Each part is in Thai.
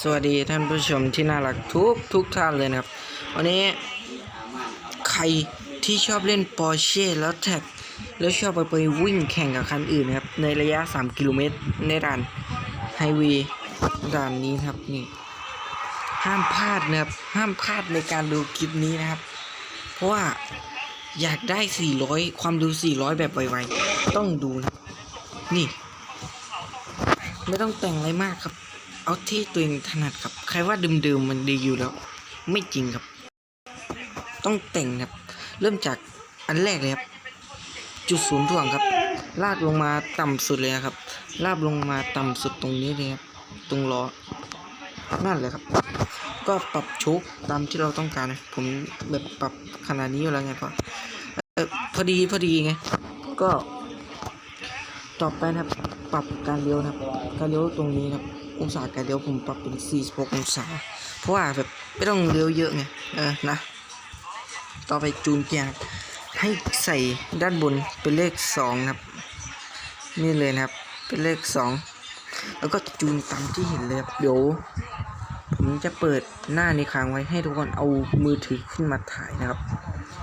สวัสดีท่านผู้ชมที่น่ารักทุกทุกท่านเลยนะครับ วันนี้ใครที่ชอบเล่นปอร์เช่แล้วแท็ก แล้วชอบไปไปวิ่งแข่งกับคันอื่นนะครับ ในระยะ 3 กิโลเมตรในด่านไฮวย์ด่านนี้ครับนี่ ห้ามพลาดนะครับ ห้ามพลาดในการดูคลิปนี้นะครับ เพราะว่าอยากได้ 400 ความดู400 แบบไวๆต้องดูนะนี่ ไม่ต้องแต่งอะไรมากครับ เอาที่ตัวเองถนัดครับ ใครว่าเดิมๆมันดีอยู่แล้ว ไม่จริงครับ ต้องแต่งครับ เริ่มจากอันแรกเลยครับ จุดศูนย์ถ่วงครับ ลากลงมาต่ำสุดเลยครับ ลากลงมาต่ำสุดตรงนี้เลยครับ ตรงล้อ นั่นเลยครับ ก็ปรับโชคตามที่เราต้องการนะ ผมแบบปรับขนาดนี้อยู่แล้วไงพอเออพอดีพอดีไง ก็ ต่อไปนะครับ ปรับการเลี้ยวนะครับ การเลี้ยวตรงนี้นะครับ องศาการเลี้ยวผมปรับเป็น46องศา เพราะว่าแบบไม่ต้องเลี้ยวเยอะไงเออนะ ต่อไปจูนเกียร์ให้ใส่ด้านบนเป็นเลข2นะครับ นี่เลยนะครับ เป็นเลข 2 แล้วก็จูนตามที่เห็นเลยครับเดี๋ยวผมจะเปิดหน้านี้ค้างไว้ให้ทุกคนเอามือถือขึ้นมาถ่ายนะครับ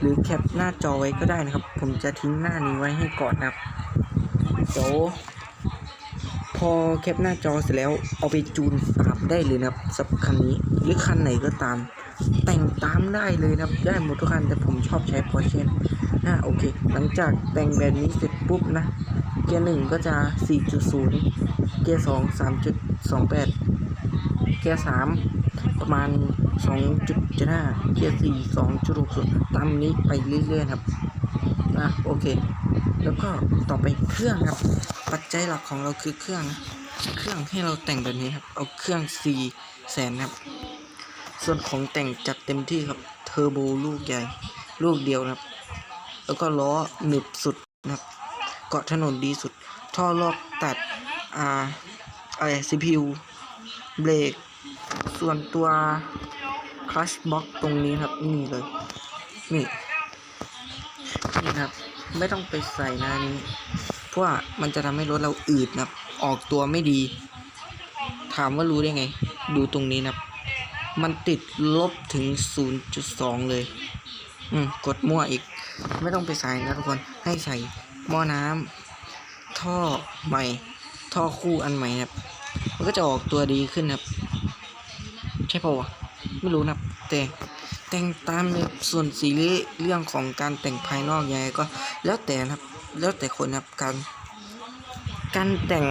หรือแคปหน้าจอไว้ก็ได้นะครับ ผมจะทิ้งหน้านี้ไว้ให้ก่อนนะครับเดี๋ยว พอแคปหน้าจอเสร็จแล้วเอาไปจูนตามได้เลยนะครับสับคันนี้หรือคันไหนก็ตาม แต่งตามได้เลยนะครับได้หมดทุกคันแต่ผมชอบใช้ Porsche นะโอเค หลังจากแต่งแบบนี้เสร็จปุ๊บนะ เกียร์หนึ่งก็จะ 4.0 เกียร์สอง3.28 เกียร์สามประมาณ 2.75 เกียร์สี่2.60ตามนี้ไปเรื่อยๆครับ นะโอเค แล้วก็ต่อไปเครื่องครับ ปัจจัยหลักของเราคือเครื่อง เครื่องให้เราแต่งแบบนี้ครับ เอาเครื่อง4แสนครับ ส่วนของแต่งจัดเต็มที่ครับ เทอร์โบลูกใหญ่ ลูกเดียวครับ แล้วก็ล้อหนึบสุดนะครับ เกาะถนนดีสุด ท่อรอบตัด อ่าอะไร CPU เบรก ส่วนตัวคลัชบ็อกตรงนี้ครับ นี่เลย นี่ นี่ครับ ไม่ต้องไปใส่นานี้เพราะว่ามันจะทำให้รถเราอืดนะออกตัวไม่ดี ถามว่ารู้ได้ไง ดูตรงนี้นะมันติดลบถึง 0.2 เลย อืมกดมั่วอีก ไม่ต้องไปใส่นะทุกคนให้ใส่หม้อน้ำท่อใหม่ ท่อคู่อันใหม่นะครับมันก็จะออกตัวดีขึ้นนะครับ ใช่ปะวะไม่รู้นะแต่ แต่งตามในส่วนสีเรื่องของการแต่งภายนอกยังไงก็แล้วแต่นะครับแล้วแต่คนนะครับการการแต่ง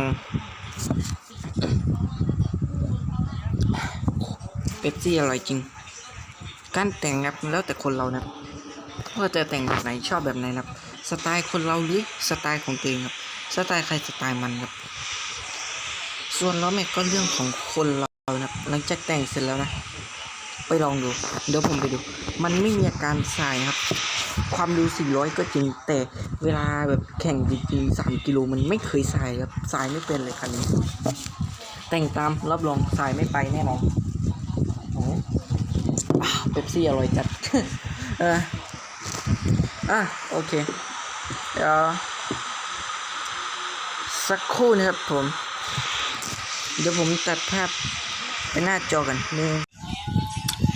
เป๊ปซี่อร่อยจริง การแต่งครับแล้วแต่คนเรานะครับว่าจะแต่งแบบไหนชอบแบบไหนนะครับ สไตล์คนเราหรือสไตล์ของตัวเองครับ สไตล์ใครสไตล์มันครับ ส่วนล้อแม็กก็เรื่องของคนเรานะหลังจากแต่งเสร็จแล้วนะ ไปลองดู เดี๋ยวผมไปดู มันไม่มีอาการสายครับ ความดู400 ก็จริง แต่เวลาแบบแข่งจริงๆ3กิโลมันไม่เคยสายครับ สายไม่เป็นเลยคันนี้ แต่งตามรับรองสายไม่ไปแน่นอนโอ้เป๊ปซี่อร่อยจัด เอออะโอเค เดี๋ยวสักครู่นะครับผม เดี๋ยวผมตัดภาพไปหน้าจอกันหนึ่ง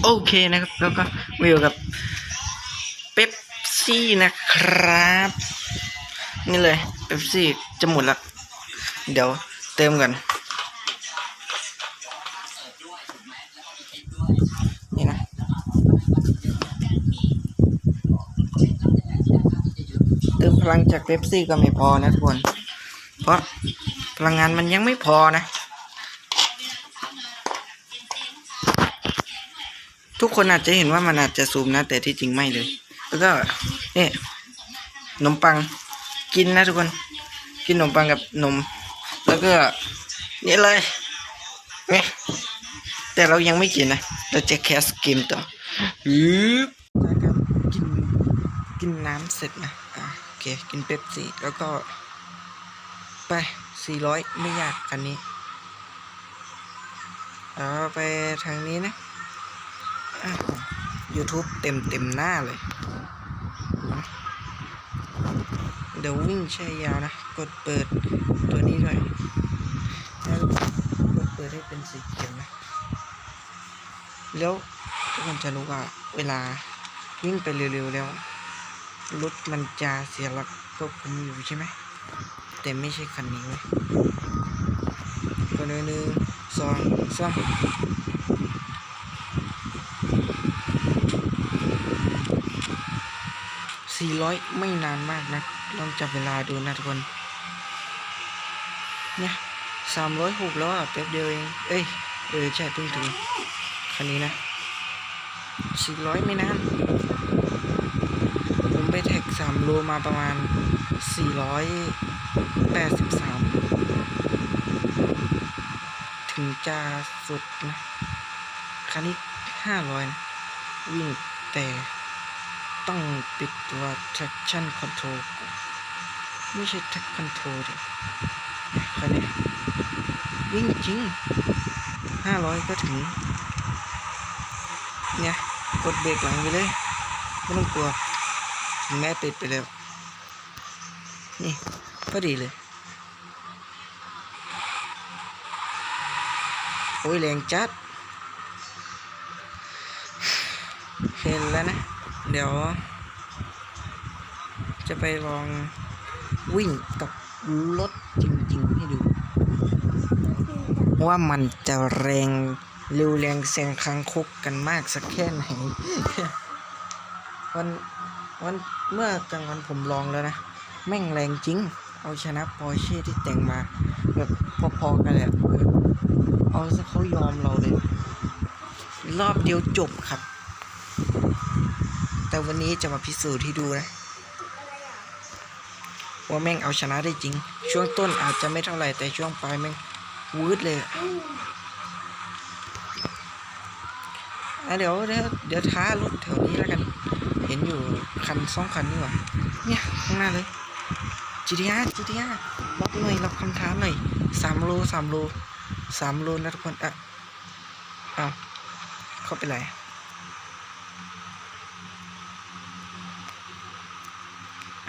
โอเคนะครับ แล้วก็มาอยู่กับเป๊ปซี่นะครับ นี่เลยเป๊ปซี่จะหมดละเดี๋ยวเติมกันนี่นะเติมพลังจากเป๊ปซี่ก็ไม่พอนะทุกคน เพราะพลังงานมันยังไม่พอนะ ทุกคนอาจจะเห็นว่ามันอาจจะซูมนะ แต่ที่จริงไม่เลย แล้วก็นี่ขนมปังกินนะทุกคน กินขนมปังกับนม แล้วก็นี่เลยนี่แต่เรายังไม่กินนะ เราจะแคสเกมต่อฮึบนะครับกินกินน้ำเสร็จนะอะโอเค กินเป๊ปซี่แล้วก็ ไปสี่ร้อยไม่ยากคันนี้ เอาไปทางนี้นะอะ YouTube เต็มเต็มหน้าเลย เดี๋ยววิ่งใช้ยาวนะ กดเปิดตัวนี้ด้วยแล้วกดเปิดให้เป็นสีเขียวนะ แล้วทุกคนจะรู้ว่าเวลาวิ่งไปเร็วๆแล้วรถมันจะเสียหลักควบคุมอยู่ใช่ไหม แต่ไม่ใช่คันนี้เว้ยคนหนึ่งสองสาม สี่ร้อยไม่นานมากนะลองจับเวลาดูนะทุกคน เนี่ยสามร้อยหกแล้วอะแป๊บเดียวเอง เอ้ย เออ ใช่เพิ่งถึง คันนี้นะสี่ร้อยไม่นาน ผมไปแท็กสามโลมาประมาณสี่ร้อยแปดสิบสามถึงจะสุดนะ คันนี้ห้าร้อยนะ วิ่งแต่ ต้องปิดตัว traction control ไม่ใช่ track control ดิคันนี้วิ่งจริงห้าร้อยก็ถึง เนี่ย กดเบรกหลังไปเลย ไม่ต้องกลัว ถึงแม้ปิดไปแล้ว นี่พอดีเลย โอ้ยแรงจัดเห็นแล้วนะ เดี๋ยว จะไปลองวิ่งกับรถจริงๆให้ดู ว่ามันจะแรงเร็วแรงแซงคังคุกกันมากสักแค่ไหนวันวันเมื่อกลางวันผมลองแล้วนะ แม่งแรงจริง เอาชนะปอร์เช่ที่แต่งมาแบบพอๆกันเลยอะเอาซะเขายอมเราเลย รอบเดียวจบครับ แต่วันนี้จะมาพิสูจน์ให้ดูนะ ว่าแม่งเอาชนะได้จริง ช่วงต้นอาจจะไม่เท่าไหร่แต่ช่วงปลายแม่งวืดเลยอะเดี๋ยวเดี๋ยวเดี๋ยวท้ารถแถวนี้แล้วกัน เห็นอยู่คันสองคันนี่หว่าเนี่ยข้างหน้าเลย GTR GTR รับหน่อยรับคำท้าหน่อยสามโลสามโลสามโลนะทุกคนอะอ้าวเข้าไปไห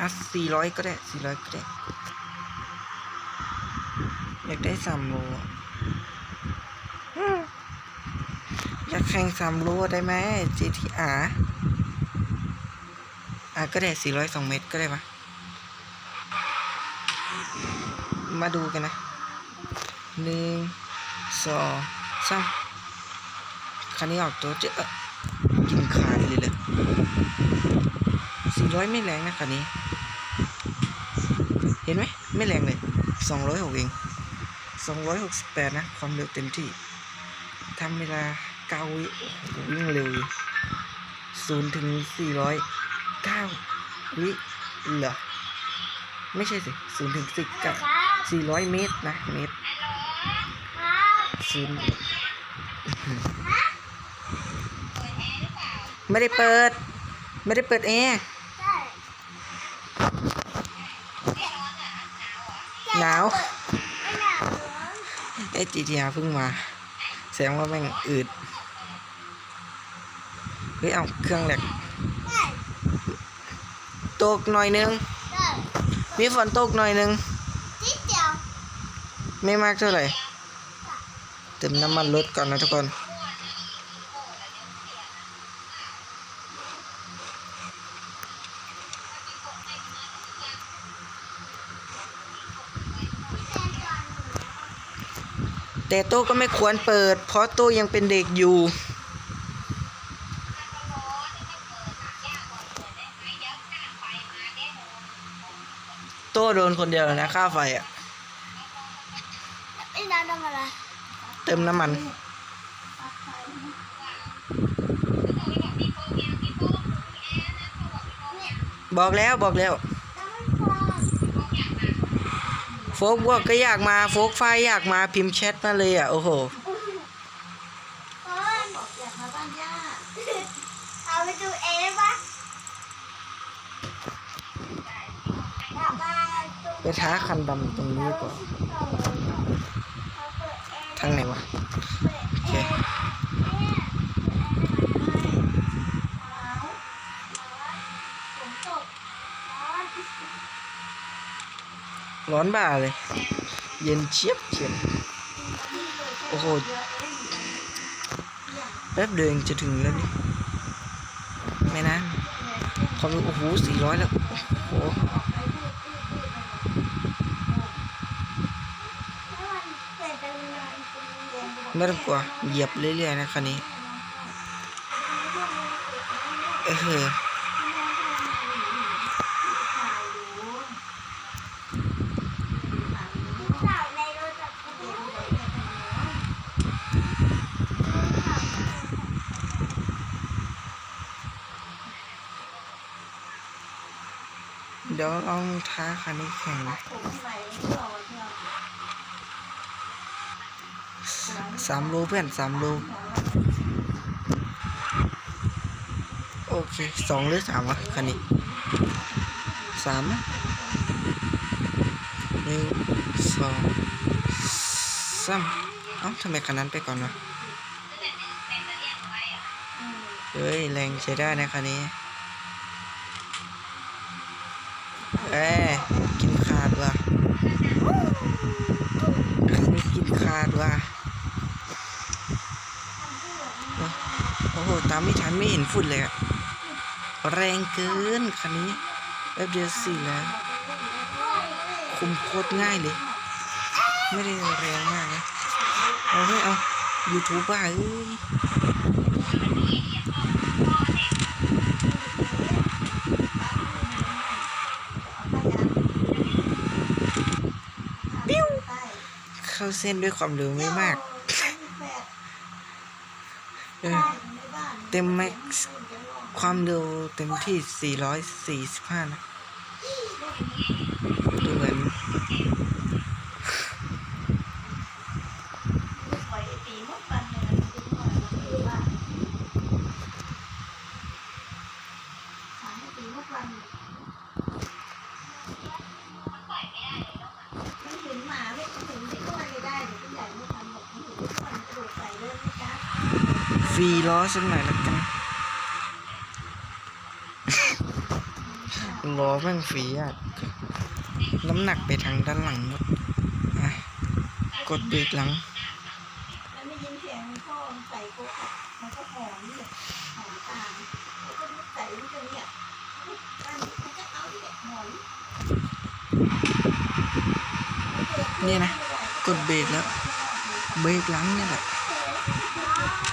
ะสี่ร้อยก็ได้สี่ร้อยก็ได้ อยากได้สามโลอะอืมอยากแข่งสามโลได้ไหม GTR อะก็ได้สี่ร้อยสองเมตรก็ได้ปะมาดูกันนะหนึ่งสองสามคันนี้ออกตัวจะเอ่อกินขาดเลยเลยสี่ร้อยไม่แรงนะคันนี้ เห็นไหมไม่แรงเลยสองร้อยหกเองสองร้อยหกสิบแปดนะ ความเร็วเต็มที่ทำเวลาเก้าวิวิ่งเร็วศูนย์ถึงสี่ร้อยเก้าวิเหรอไม่ใช่สิศูนย์ถึงสิบเก้าสี่ร้อยเมตรนะเมตรศูนย์ไม่ได้เปิด ไม่ได้เปิดแอร์ หนาวไอ้จีทีอาเพิ่งมาแสดงว่าแม่งอืดเฮ้ยเอาเครื่องแหลกตกหน่อยนึง มีฝนตกหน่อยนึง ไม่มากเท่าไหร่เติมน้ำมันรถก่อนนะทุกคน แต่โต้ก็ไม่ควรเปิด เพราะโต้ยังเป็นเด็กอยู่โต้โดนคนเดียวเลยนะค่าไฟอะไอ้น้ำทำอะไรเติมน้ำมัน บอกแล้วบอกแล้ว น้ำมันพอ โฟ กบวกก็อยากมา โฟกไฟอยากมาพิมพ์แชทมาเลยอะ โอ้โหคนอยากมาบ้านย่าเอาไปดูเองปะอยากมาดูไปท้าคันดำตรงนี้ก่อนทางไหนวะ โอเค ร้อนบ่าเลย เย็นเชียบเชียบโอ้โหแป๊บเดียวจะถึงแล้วนี่ไม่นานความรู้โอ้โหสี่ร้อยแล้ว โอ้โหไม่ต้องกลัวเหยียบเรื่อยๆนะคันนี้เออ เองท้าคันนี้แข่งนะสามโลเพื่อนสามโลโอเคสองหรือสามวะคันนี้สามหนึ่งสองสามเอ้าทำไมคันนั้นไปก่อนวะเฮ้ยแรงใช้ได้นะคันนี้ เอ้กินขาดว่ะคันนี้กินขาดว่ะโอ้โห ตามไม่ทันไม่เห็นฝุ่นเลยอะแรงเกินคันนี้แป๊บเดียวสี่แล้ว คุมโคตรง่ายเลย ไม่ได้แรงมากนะ เอาไม่เอา YouTube บ้าเอ้ย เข้าเส้นด้วยความเร็วไม่มากเออเต็มแม็กซ์ความเร็วเต็มที่ 445 นะ ฟรีล้อสักหน่อยละกันล้อแม่งฟรีอะ น้ำหนักไปทางด้านหลังหมดอะกดเบรกหลังแล้วไม่ยินเสียงนี่นะเอาที่หอมนี่นะ กดเบรกแล้ว เบรกหลังนี่แหละอื้อหือ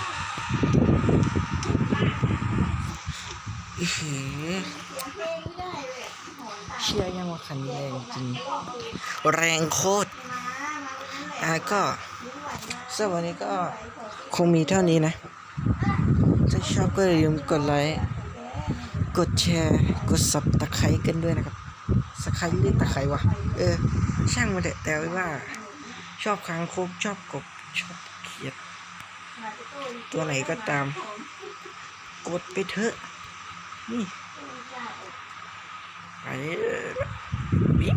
เสียงเพลงไม่ได้เลยหอมตามเชื่อยังว่าคันนี้แรงจริง แรงโคตรมามาวันนั้นแหละอะก็ยิ้มไหวนะสำหรับวันนี้ก็คงมีเท่านี้นะ ถ้าชอบก็อย่าลืมกดไลค์ กดแชร์ กดสับตะไคร้กันด้วยนะครับสไคร้เรียกตะไคร้วะ เออ ช่างมันเถอะแต่ว่า ชอบคางคกชอบกบ ชอบเขียด ตัวไหนก็ตาม กดไปเถอะ นี่ไปเออบิ๊ก